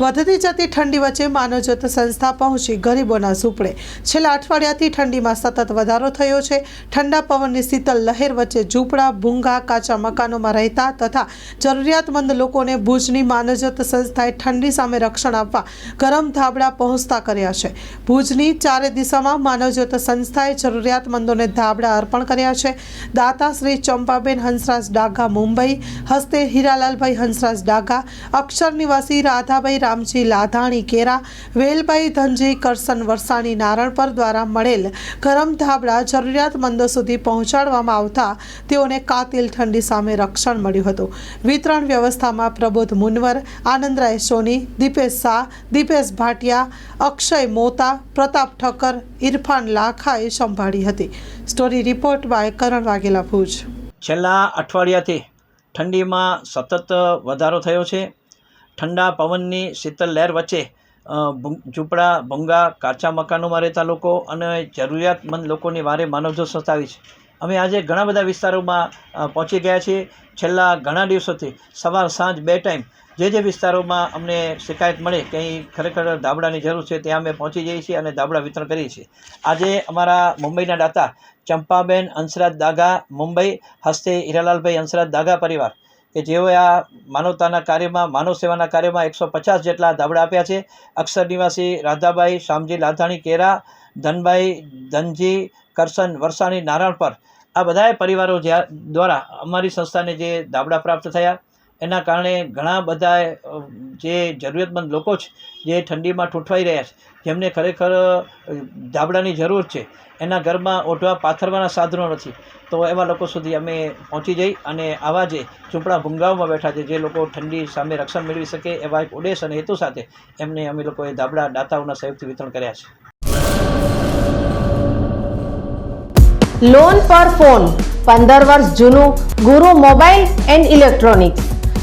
વધતી જતી ઠંડી વચ્ચે માનવજ્યોત સંસ્થા પહોંચી ગરીબોના ઝૂંપડે. છેલ્લા અઠવાડિયાથી ઠંડીમાં સતત વધારો થયો છે. ઠંડા પવનની શીતલ લહેર વચ્ચે ઝૂંપડા, ભૂંગા, કાચા મકાનોમાં રહેતા તથા જરૂરિયાતમંદ લોકોને ભુજની માનવજ્યોત સંસ્થાએ ઠંડી સામે રક્ષણ આપવા ગરમ ધાબળા પહોંચતા કર્યા છે. ભુજની ચારે દિશામાં માનવજ્યોત સંસ્થાએ જરૂરિયાતમંદોને ધાબળા અર્પણ કર્યા છે. દાતા શ્રી ચંપાબેન હંસરાજ ડાઘા મુંબઈ, હસ્તે હીરાલાલભાઈ હંસરાજ ડાઘા, અક્ષર નિવાસી રાધાભાઈ રામજી લાધાણી કેરા, વેલભાઈ ધનજી કરસન વરસાણી, નારણપર દ્વારા મળેલ ગરમ ધાબળા જરૂરિયાતમંદો સુધી પહોંચાડવામાં આવતા તેઓને કાતિલ ઠંડી સામે રક્ષણ મળ્યું હતું. વિતરણ વ્યવસ્થામાં પ્રબોધ મુનવર, આનંદરાય સોની, દીપેશ શાહ, દીપેશ ભાટિયા, અક્ષય મોતા, પ્રતાપ ઠક્કર, ઇરફાન લાખાએ સંભાળી હતી. Story report by Karan Vaghela Bhuj. છેલ્લા અઠવાડિયાથી ઠંડીમાં સતત વધારો થયો છે. ઠંડા પવનની શીતલ લહેર વચ્ચે ઝૂંપડા, ભૂંગા, કાચા મકાનોમાં રહેતા લોકો અને જરૂરિયાતમંદ લોકોની વારે માનવજો સતાવી છે. અમે આજે ઘણા બધા વિસ્તારોમાં પહોંચી ગયા છીએ. છેલ્લા ઘણા દિવસોથી સવાર સાંજ બે ટાઈમ જે જે વિસ્તારોમાં અમને શિકાયત મળે કે અહીં ખરેખર ધાબળાની જરૂર છે ત્યાં અમે પહોંચી જઈએ છીએ અને ધાબળા વિતરણ કરીએ છીએ. આજે અમારા મુંબઈના દાતા ચંપાબેન હંસરાજ દાગા, મુંબઈ હસ્તે હીરાલાલભાઈ હંસરાજ દાગા પરિવાર કે જેઓએ આ માનવતાના કાર્યમાં માનવ સેવાના કાર્યમાં એકસો પચાસ જેટલા ધાબળા આપ્યા છે. અક્ષર નિવાસી રાધાબાઈ, શામજી લાધાણી, કેરા ધનભાઈ ધનજી કરસન વરસાણી, નારાયણ પર આ બધાએ પરિવારો જ્યાં દ્વારા અમારી સંસ્થાને જે ધાબળા પ્રાપ્ત થયા. એના કારણે ઘણા બધા જે જરૂરિયાતમંદ લોકો છે, જે ઠંડીમાં ઠૂંઠવાઈ રહ્યા છે, જેમને ખરેખર ધાબળાની જરૂર છે, એના ઘરમાં ઓઢવા પાથરવાના સાધનો નથી. તો એવા લોકો સુધી અમે પહોંચી જઈ અને આવા જે ઝૂંપડા ભૂંગાઓમાં બેઠા છે, જે લોકો ઠંડી સામે રક્ષણ મેળવી શકે એવા એક ઉદ્દેશ અને હેતુ સાથે એમને અમે લોકોએ ધાબળા દાતાઓના સહયોગથી વિતરણ કર્યા છે. લોન પર ફોન પંદર વર્ષ જૂનું ગુરુ મોબાઈલ એન્ડ ઇલેક્ટ્રોનિક્સ.